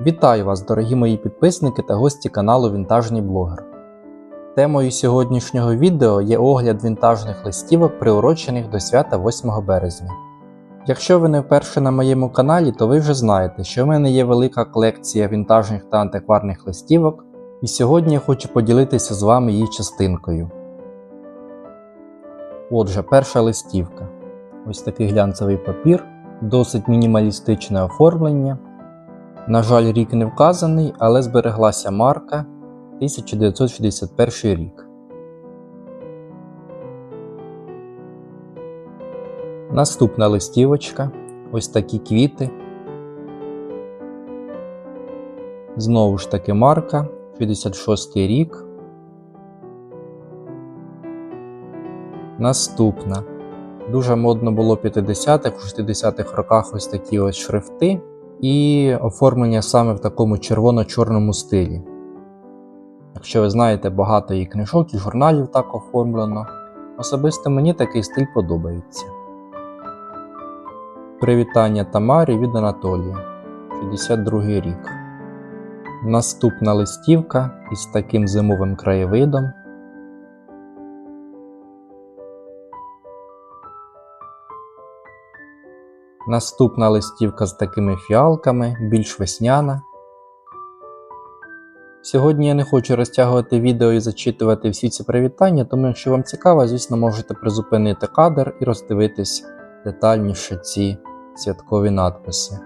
Вітаю вас, дорогі мої підписники та гості каналу Вінтажний Блогер. Темою сьогоднішнього відео є огляд вінтажних листівок, приурочених до свята 8 березня. Якщо ви не вперше на моєму каналі, то ви вже знаєте, що в мене є велика колекція вінтажних та антикварних листівок, і сьогодні я хочу поділитися з вами її частинкою. Отже, перша листівка. Ось такий глянцевий папір, досить мінімалістичне оформлення. На жаль, рік не вказаний, але збереглася марка 1961 рік. Наступна листівочка. Ось такі квіти. Знову ж таки марка 66 рік. Наступна. Дуже модно було в 50-х, 60-х роках ось такі ось шрифти і оформлення саме в такому червоно-чорному стилі. Якщо ви знаєте, багато і книжок, і журналів так оформлено. Особисто мені такий стиль подобається. Привітання Тамарі від Анатолія. 62 рік. Наступна листівка із таким зимовим краєвидом. Наступна листівка з такими фіалками, більш весняна. Сьогодні я не хочу розтягувати відео і зачитувати всі ці привітання, тому якщо вам цікаво, звісно, можете призупинити кадр і роздивитись детальніше ці святкові надписи.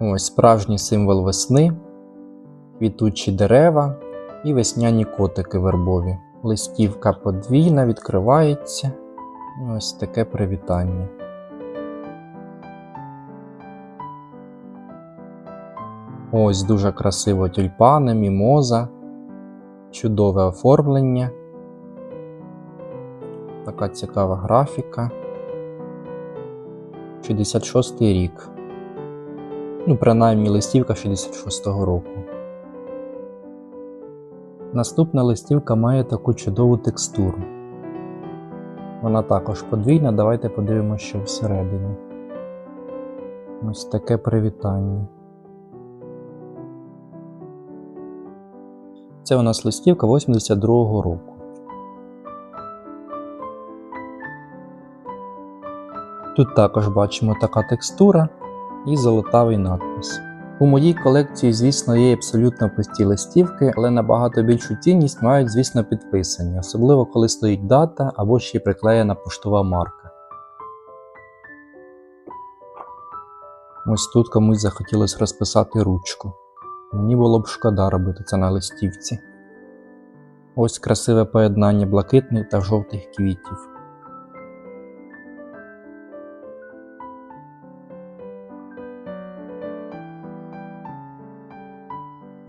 Ось справжній символ весни, квітучі дерева і весняні котики вербові. Листівка подвійна відкривається. Ось таке привітання. Ось дуже красиво тюльпани, мімоза, чудове оформлення. Така цікава графіка. 66 рік. Ну, принаймні листівка 66-го року. Наступна листівка має таку чудову текстуру. Вона також подвійна. Давайте подивимося, що всередині. Ось таке привітання. Це у нас листівка 82-го року. Тут також бачимо така текстура і золотавий надпис. У моїй колекції, звісно, є абсолютно пусті листівки, але набагато більшу цінність мають, звісно, підписані, особливо коли стоїть дата або ще й приклеєна поштова марка. Ось тут комусь захотілося розписати ручку. Мені було б шкода робити це на листівці. Ось красиве поєднання блакитних та жовтих квітів.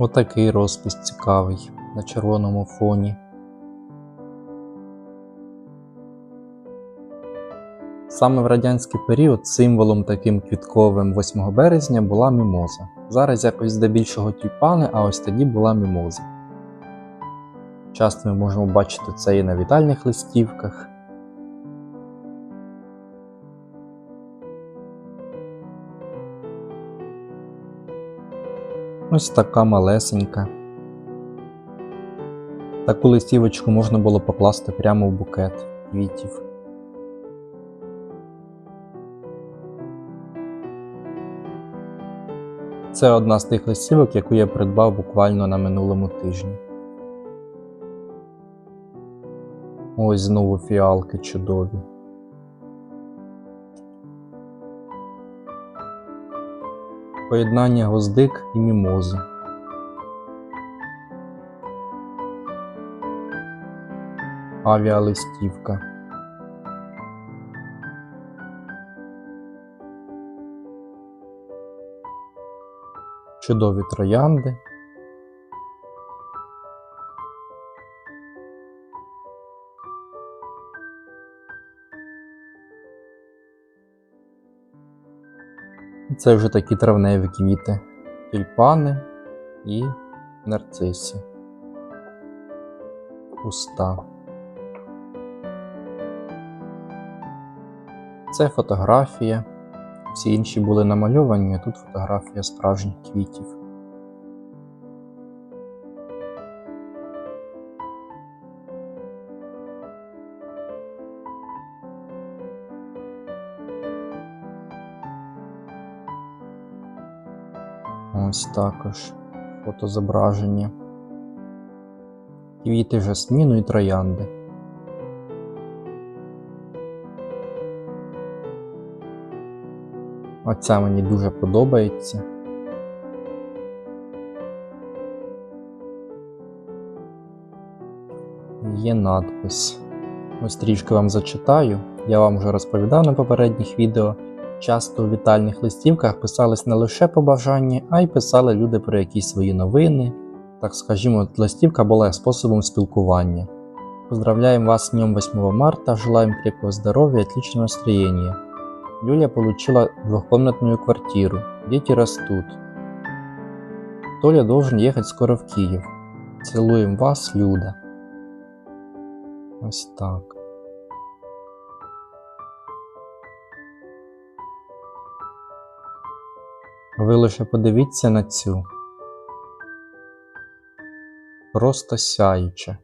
Отакий розпис цікавий на червоному фоні. Саме в радянський період символом таким квітковим 8 березня була мімоза. Зараз якось здебільшого тюльпани, а ось тоді була мімоза. Часто ми можемо бачити це і на вітальних листівках. Ось така малесенька. Таку листівочку можна було покласти прямо в букет квітів. Це одна з тих листівок, яку я придбав буквально на минулому тижні. Ось знову фіалки чудові. Поєднання гвоздик і мімози. Авіалистівка. Чудові троянди. Це вже такі травневі квіти, тюльпани і нарциси. Пуста. Це фотографія. Всі інші були намальовані, а тут фотографія справжніх квітів. Ось також фотозображення. Квіти жасміну і троянди. Оця мені дуже подобається. Є надпис. Ось трішки вам зачитаю. Я вам вже розповідав на попередніх відео. Часто у вітальних листівках писались не лише побажання, а й писали люди про якісь свої новини. Так скажімо, листівка була способом спілкування. Поздравляем вас с днем 8 марта, желаем крепкого здоровья и отличного настроения. Юля получила двухкомнатную квартиру, дети растут. Толя должен ехать скоро в Киев. Целуем вас, Люда. Ось так. Ви лише подивіться на цю. Просто сяюче.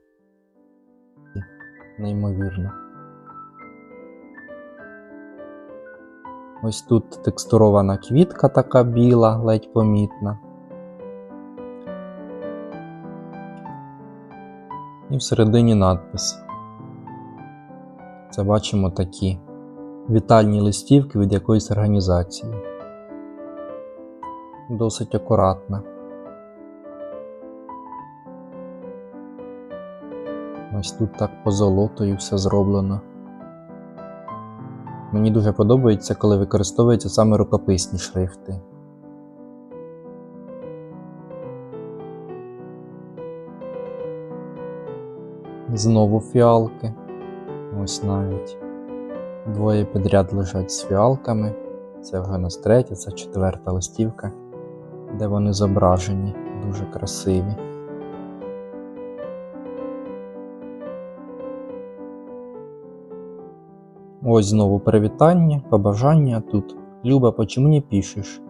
Неймовірно. Ось тут текстурована квітка така біла, ледь помітна. І всередині надпис. Це бачимо такі вітальні листівки від якоїсь організації. Досить акуратна. Ось тут так позолотою все зроблено. Мені дуже подобається, коли використовуються саме рукописні шрифти. Знову фіалки. Ось навіть. Двоє підряд лежать з фіалками. Це вже нас третя, це четверта листівка, де вони зображені, дуже красиві. Ось знову привітання, побажання тут. Люба, почему не пишешь?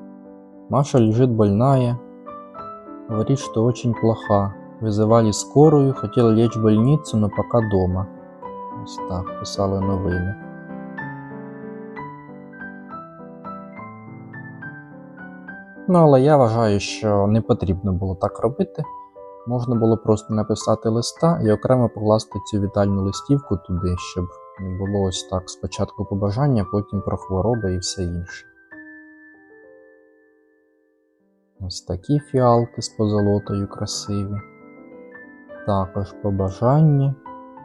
Маша лежит больная. Говорит, что очень плоха. Вызывали скорую, хотела лечь в больницу, но пока дома. Ось так писали новини. Ну, але я вважаю, що не потрібно було так робити. Можна було просто написати листа і окремо покласти цю вітальну листівку туди, щоб не було ось так спочатку побажання, потім про хвороби і все інше. Ось такі фіалки з позолотою красиві. Також побажання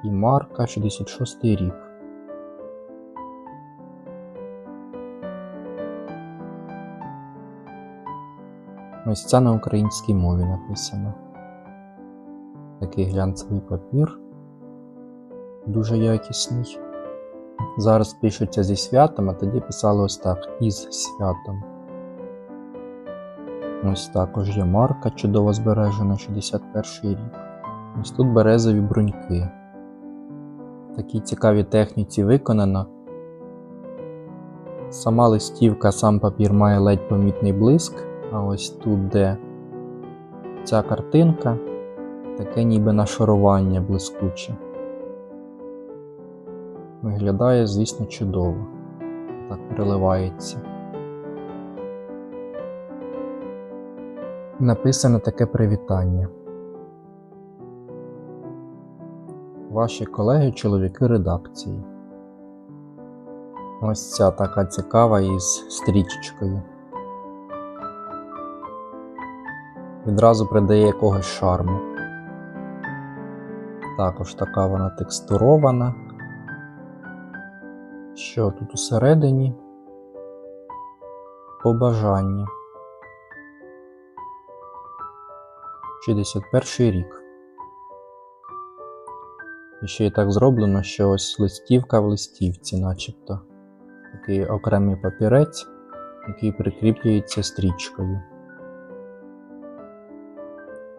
і марка 66 рік. Ось це на українській мові написано. Такий глянцевий папір дуже якісний. Зараз пишуться зі святом, а тоді писали ось так із святом. Ось також є марка чудово збережена 61 рік. Ось тут березові бруньки. В такій цікавій техніці виконано. Сама листівка, сам папір має ледь помітний блиск, а ось тут, де ця картинка, таке ніби нашарування блискуче. Виглядає, звісно, чудово. Так переливається. Написано таке привітання. Ваші колеги чоловіки редакції. Ось ця така цікава із стрічечкою. Відразу придає якогось шарму. Також така вона текстурована. Що тут усередині? Побажання. 61 рік. І ще й так зроблено, що ось листівка в листівці, начебто. Такий окремий папірець, який прикріплюється стрічкою.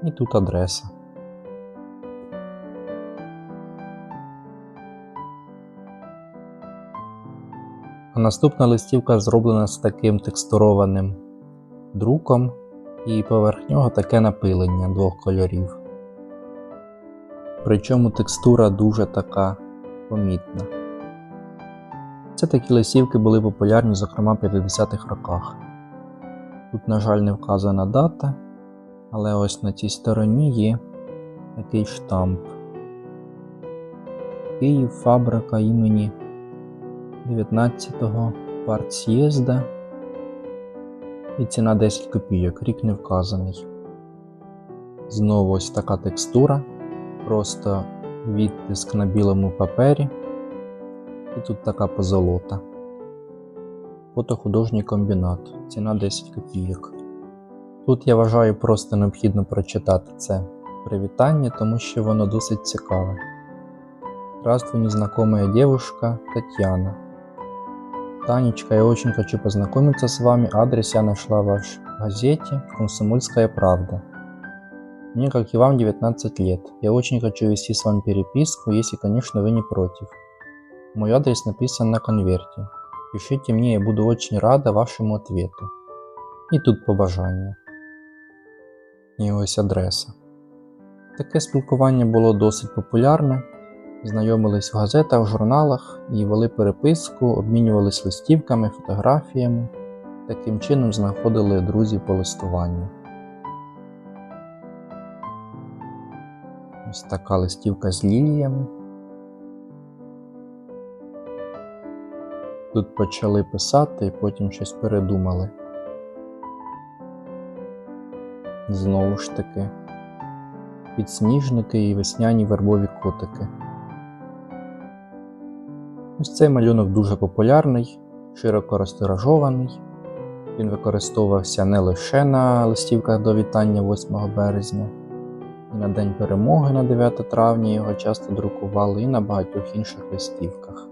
І тут адреса. А наступна листівка зроблена з таким текстурованим друком, і поверх нього таке напилення двох кольорів. Причому текстура дуже така помітна. Це такі листівки були популярні, зокрема в 50-х роках. Тут, на жаль, не вказана дата, але ось на цій стороні є такий штамп. Київ фабрика імені 19-го партс'їзда і ціна 10 копійок, рік не вказаний. Знову ось така текстура, просто відтиск на білому папері. І тут така позолота. Фотохудожній комбінат. Ціна 10 копійок. Тут я вважаю просто необхідно прочитати це привітання, тому що воно досить цікаве. Здравствуй, незнакомая девушка Татьяна. Танечка, я очень хочу познакомиться с вами. Адрес я нашла в вашей газете «Комсомольская правда». Мне, как и вам, 19 лет. Я очень хочу вести с вами переписку, если, конечно, вы не против. Мой адрес написан на конверте. Пишите мне, я буду очень рада вашему ответу. І тут побажання. І ось адреса. Таке спілкування було досить популярне. Знайомились в газетах, журналах і вели переписку, обмінювались листівками, фотографіями. Таким чином знаходили друзів по листуванню. Ось така листівка з ліліями. Тут почали писати і потім щось передумали. Знову ж таки, підсніжники і весняні вербові котики. Ось цей малюнок дуже популярний, широко розтиражований. Він використовувався не лише на листівках до вітання 8 березня, і на День перемоги на 9 травня його часто друкували, і на багатьох інших листівках.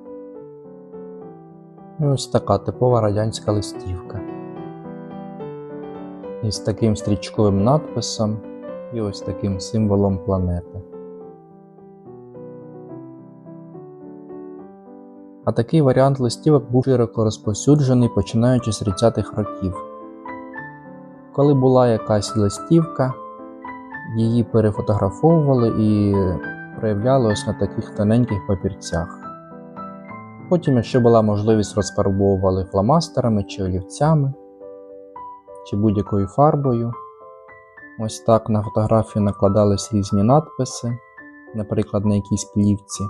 І ось така типова радянська листівка. Із таким стрічковим надписом і ось таким символом планети. А такий варіант листівок був широко розповсюджений починаючи з 30-х років. Коли була якась листівка, її перефотографовували і проявляли ось на таких тоненьких папірцях. Потім, якщо була можливість, розфарбовували фломастерами чи олівцями, чи будь-якою фарбою. Ось так на фотографію накладались різні надписи, наприклад, на якійсь плівці.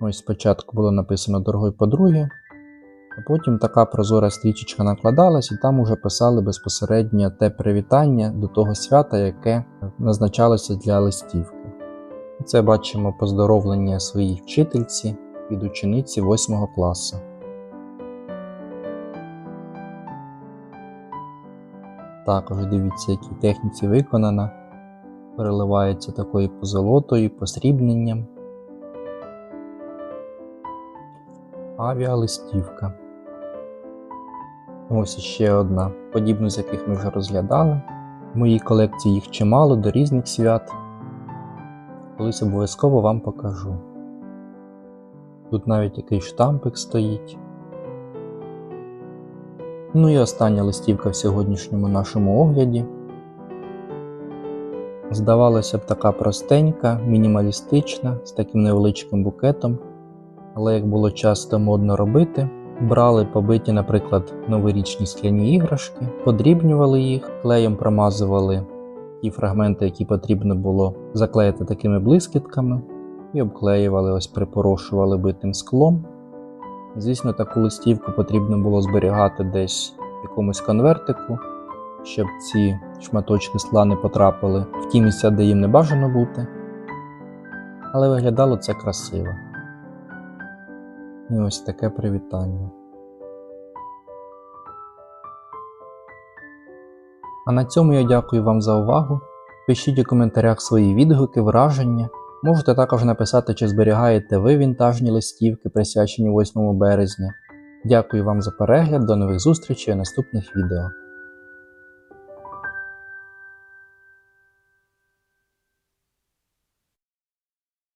Ось спочатку було написано дорогой подруги, а потім така прозора стрічечка накладалась, і там уже писали безпосередньо те привітання до того свята, яке назначалося для листівки. Це бачимо поздоровлення своїй вчительці від учениці 8 класу. Також дивіться, якій техніці виконана, переливається такою позолотою, посрібненням. Авіалистівка. Ось ще одна, подібну з яких ми вже розглядали. В моїй колекції їх чимало до різних свят. Колись обов'язково вам покажу. Тут навіть якийсь штампик стоїть. Ну і остання листівка в сьогоднішньому нашому огляді. Здавалося б, така простенька, мінімалістична, з таким невеличким букетом. Але як було часто модно робити, брали побиті, наприклад, новорічні скляні іграшки, подрібнювали їх, клеєм промазували ті фрагменти, які потрібно було заклеїти такими блискітками, і обклеювали, ось припорошували битим склом. Звісно, таку листівку потрібно було зберігати десь в якомусь конвертику, щоб ці шматочки скла не потрапили в ті місця, де їм не бажано бути. Але виглядало це красиво. І ось таке привітання. А на цьому я дякую вам за увагу. Пишіть у коментарях свої відгуки, враження. Можете також написати, чи зберігаєте ви вінтажні листівки, присвячені 8 березня. Дякую вам за перегляд, до нових зустрічей у наступних відео.